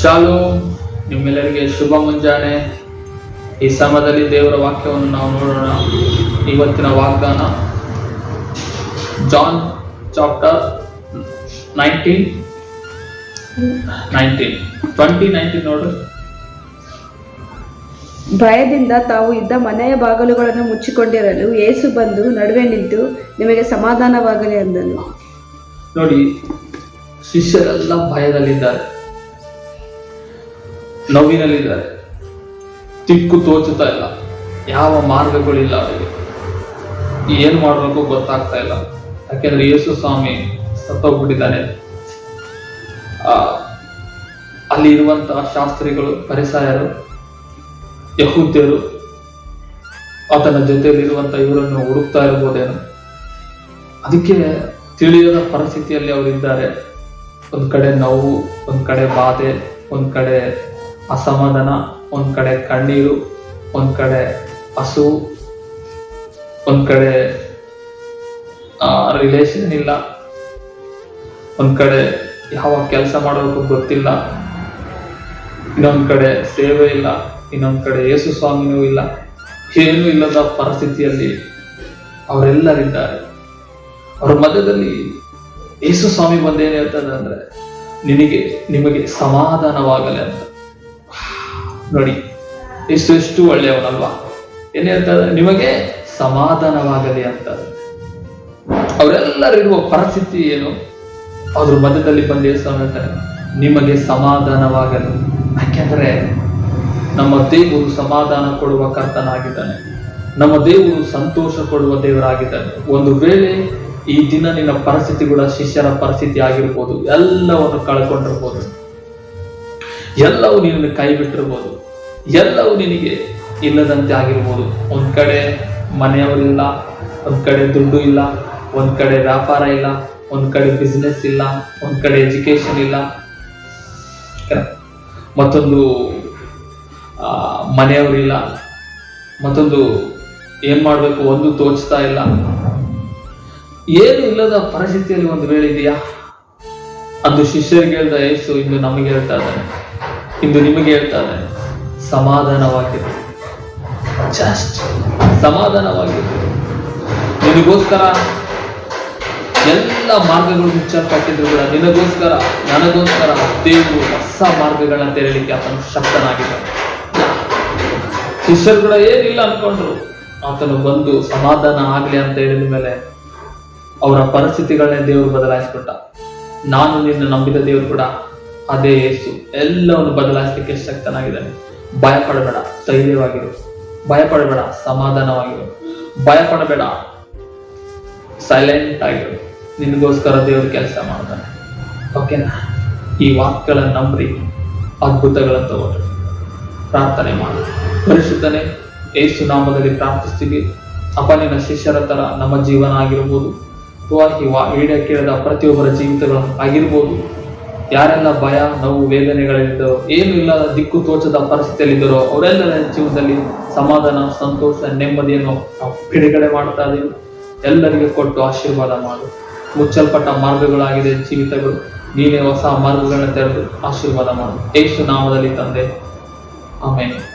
ಶಾಲು ನಿಮ್ಮೆಲ್ಲರಿಗೆ ಶುಭ ಮುಂಜಾನೆ. ಈ ಸಮಯದಲ್ಲಿ ದೇವರ ವಾಕ್ಯವನ್ನು ನಾವು ನೋಡೋಣ. ಇವತ್ತಿನ ವಾಗ್ದಾನ John chapter nineteen. Nineteen. Twenty nineteen ನೋಡ್ರಿ ಭಯದಿಂದ ತಾವು ಇದ್ದ ಮನೆಯ ಬಾಗಿಲುಗಳನ್ನು ಮುಚ್ಚಿಕೊಂಡಿರಲು ಏಸು ಬಂದು ನಡುವೆ ನಿಂತು ನಿಮಗೆ ಸಮಾಧಾನವಾಗಲಿ ಅಂದನು. ನೋಡಿ ಶಿಷ್ಯರೆಲ್ಲ ಭಯದಲ್ಲಿದ್ದಾರೆ. ನೋವಿನಲ್ಲಿದ್ದಾರೆ. ತಿಕ್ಕು ತೋಚುತ್ತಾ ಇಲ್ಲ. ಯಾವ ಮಾರ್ಗಗಳಿಲ್ಲ ಅವರಿಗೆ ಏನು ಮಾಡಬೇಕು ಗೊತ್ತಾಗ್ತಾ ಇಲ್ಲ. ಯಾಕೆಂದ್ರೆ ಯೇಸು ಸ್ವಾಮಿ ಸತ್ತೋಗ್ಬಿಟ್ಟಿದ್ದಾನೆ. ಅಲ್ಲಿ ಇರುವಂತಹ ಶಾಸ್ತ್ರಿಗಳು, ಪರಿಸಾಯರು, ಯಹೂದ್ಯರು, ಆತನ ಜೊತೆಯಲ್ಲಿರುವಂತ ಇವರನ್ನು ಹುಡುಕ್ತಾ ಇರಬಹುದೇನು ಅದಕ್ಕೆ ತಿಳಿಯದ ಪರಿಸ್ಥಿತಿಯಲ್ಲಿ ಅವರಿದ್ದಾರೆ ಒಂದ್ ಕಡೆ ನೋವು, ಒಂದ್ ಕಡೆ ಬಾಧೆ, ಒಂದ್ ಕಡೆ ಅಸಮಾಧಾನ, ಒಂದ್ ಕಡೆ ಕಣ್ಣೀರು, ಒಂದ್ ಕಡೆ ಹಸು, ಒಂದ್ ಕಡೆ ರಿಲೇಷನ್ ಇಲ್ಲ. ಒಂದ್ ಕಡೆ ಯಾವ ಕೆಲಸ ಮಾಡಬೇಕು ಗೊತ್ತಿಲ್ಲ. ಇನ್ನೊಂದ್ ಕಡೆ ಸೇವೆ ಇಲ್ಲ. ಇನ್ನೊಂದ್ ಕಡೆ ಯೇಸು ಸ್ವಾಮಿನೂ ಇಲ್ಲ. ಏನೂ ಇಲ್ಲದ ಪರಿಸ್ಥಿತಿಯಲ್ಲಿ ಅವರೆಲ್ಲರಿದ್ದಾರೆ. ಅವ್ರ ಮಧ್ಯದಲ್ಲಿ ಯೇಸು ಸ್ವಾಮಿ ಬಂದೇನು ಹೇಳ್ತದೆ ಅಂದ್ರೆ, ನಿನಗೆ, ನಿಮಗೆ ಸಮಾಧಾನವಾಗಲಿ ಅಂತ. ನೋಡಿ ಎಷ್ಟು ಒಳ್ಳೆಯವನಲ್ವಾ? ಏನೇ ಅಂತ ನಿಮಗೆ ಸಮಾಧಾನವಾಗಲಿ ಅಂತ. ಅವರೆಲ್ಲರಿರುವ ಪರಿಸ್ಥಿತಿ ಏನು? ಅವ್ರ ಮಧ್ಯದಲ್ಲಿ ಬಂದು ದೇವಸ್ಥಾನ ಹೇಳ್ತಾರೆ ನಿಮಗೆ ಸಮಾಧಾನವಾಗಲಿ. ಯಾಕೆಂದ್ರೆ ನಮ್ಮ ದೇವರು ಸಮಾಧಾನ ಕೊಡುವ ಕರ್ತನಾಗಿದ್ದಾನೆ. ನಮ್ಮ ದೇವರು ಸಂತೋಷ ಕೊಡುವ ದೇವರಾಗಿದ್ದಾನೆ. ಒಂದು ವೇಳೆ ಈ ದಿನ ನಿನ್ನ ಪರಿಸ್ಥಿತಿಗಳ ಶಿಷ್ಯರ ಪರಿಸ್ಥಿತಿ ಆಗಿರ್ಬೋದು, ಎಲ್ಲವನ್ನು ಕಳ್ಕೊಂಡಿರ್ಬೋದು, ಎಲ್ಲವೂ ನಿನ್ನ ಕೈ ಬಿಟ್ಟಿರ್ಬೋದು ಎಲ್ಲವೂ ನಿನಗೆ ಇಲ್ಲದಂತೆ ಆಗಿರ್ಬೋದು. ಒಂದು ಕಡೆ ಮನೆಯವರಿಲ್ಲ ಒಂದು ಕಡೆ ದುಡ್ಡು ಇಲ್ಲ, ಒಂದು ಕಡೆ ವ್ಯಾಪಾರ ಇಲ್ಲ, ಒಂದು ಕಡೆ ಬಿಸ್ನೆಸ್ ಇಲ್ಲ, ಒಂದು ಕಡೆ ಎಜುಕೇಶನ್ ಇಲ್ಲ. ಮತ್ತೊಂದು ಮನೆಯವರಿಲ್ಲ ಮತ್ತೊಂದು, ಏನ್ ಮಾಡಬೇಕು ಒಂದು ತೋಚ್ತಾ ಇಲ್ಲ. ಏನು ಇಲ್ಲದ ಪರಿಸ್ಥಿತಿಯಲ್ಲಿ ಒಂದು ವೇಳೆ ಇದೆಯಾ? ಅಂದು ಶಿಷ್ಯರಿಗೆ ಹೇಳ್ದ ಯೇಸು ಇಂದು ನಮಗೆ ಹೇಳ್ತಾ ಇದ್ದಾನೆ ಇಂದು ನಿಮಗೆ ಹೇಳ್ತಾ ಇದ್ದಾನೆ ಸಮಾಧಾನವಾಗಿರು. ಜಸ್ಟ್ ಸಮಾಧಾನವಾಗಿರು. ನಿನಗೋಸ್ಕರ ಎಲ್ಲ ಮಾರ್ಗಗಳು ಮುಚ್ಚಲ್ಪಟ್ಟಿದ್ರು ಕೂಡ ನಿನಗೋಸ್ಕರ, ನನಗೋಸ್ಕರ ದೇವರು ಹೊಸ ಮಾರ್ಗಗಳನ್ನ ತೆರಲಿಕ್ಕೆ ಆತನು ಶಕ್ತನಾಗಿದ್ದಾನೆ ಶಿಷ್ಯರು ಕೂಡ ಏನಿಲ್ಲ ಅನ್ಕೊಂಡ್ರು. ಆತನು ಬಂದು ಸಮಾಧಾನ ಆಗ್ಲಿ ಅಂತ ಹೇಳಿದ ಮೇಲೆ ಅವರ ಪರಿಸ್ಥಿತಿಗಳನ್ನೇ ದೇವರು ಬದಲಾಯಿಸ್ಬಿಟ್ಟ ನಾನು ನಿನ್ನ ನಂಬಿದ ದೇವರು ಕೂಡ ಅದೇ ಯೇಸು. ಎಲ್ಲವನ್ನು ಬದಲಾಯಿಸ್ಲಿಕ್ಕೆ ಶಕ್ತನಾಗಿದ್ದಾನೆ. ಭಯ ಪಡಬೇಡ ಧೈರ್ಯವಾಗಿರು. ಭಯ ಪಡಬೇಡ ಸಮಾಧಾನವಾಗಿರು. ಭಯಪಡಬೇಡ. ಸೈಲೆಂಟ್ ಆಗಿರು. ನಿನಗೋಸ್ಕರ ದೇವರು ಕೆಲಸ ಮಾಡ್ತಾನೆ. ಓಕೆನಾ ಈ ವಾಕ್ಯಗಳನ್ನು ನಂಬ್ರಿ. ಅದ್ಭುತಗಳನ್ನು ತಗೊಂಡ್ರಿ ಪ್ರಾರ್ಥನೆ ಮಾಡಿ. ಪರಿಶುದ್ಧನೆ ಏಸು ನಾಮದಲ್ಲಿ ಪ್ರಾರ್ಥಿಸ್ತೀವಿ. ಅಪನಿನ ಶಿಷ್ಯರ ತರ ನಮ್ಮ ಜೀವನ ಆಗಿರ್ಬೋದು. ಅಥವಾ ಈ ವಾ ಕೇಳಿದ ಪ್ರತಿಯೊಬ್ಬರ ಜೀವಿತಗಳು ಆಗಿರ್ಬೋದು. ಯಾರೆಲ್ಲ ಭಯ, ನೋವು ವೇದನೆಗಳಿದ್ದರೋ ಏನು ಇಲ್ಲದ ದಿಕ್ಕು ತೋಚದ ಪರಿಸ್ಥಿತಿಯಲ್ಲಿದ್ದರೋ, ಅವರೆಲ್ಲರ ಜೀವನದಲ್ಲಿ ಸಮಾಧಾನ, ಸಂತೋಷ, ನೆಮ್ಮದಿಯನ್ನು ಬಿಡುಗಡೆ ಮಾಡ್ತಾ ಇದ್ದೀವಿ ಎಲ್ಲರಿಗೆ ಕೊಟ್ಟು ಆಶೀರ್ವಾದ ಮಾಡು. ಮುಚ್ಚಲ್ಪಟ್ಟ ಮಾರ್ಗಗಳಾಗಿದೆ ಜೀವಿತಗಳು. ನೀನೇ ಹೊಸ ಮಾರ್ಗಗಳನ್ನ ತೆರೆದು ಆಶೀರ್ವಾದ ಮಾಡು. ಯೇಸು ನಾಮದಲ್ಲಿ ತಂದೆ. ಆಮೇಲೆ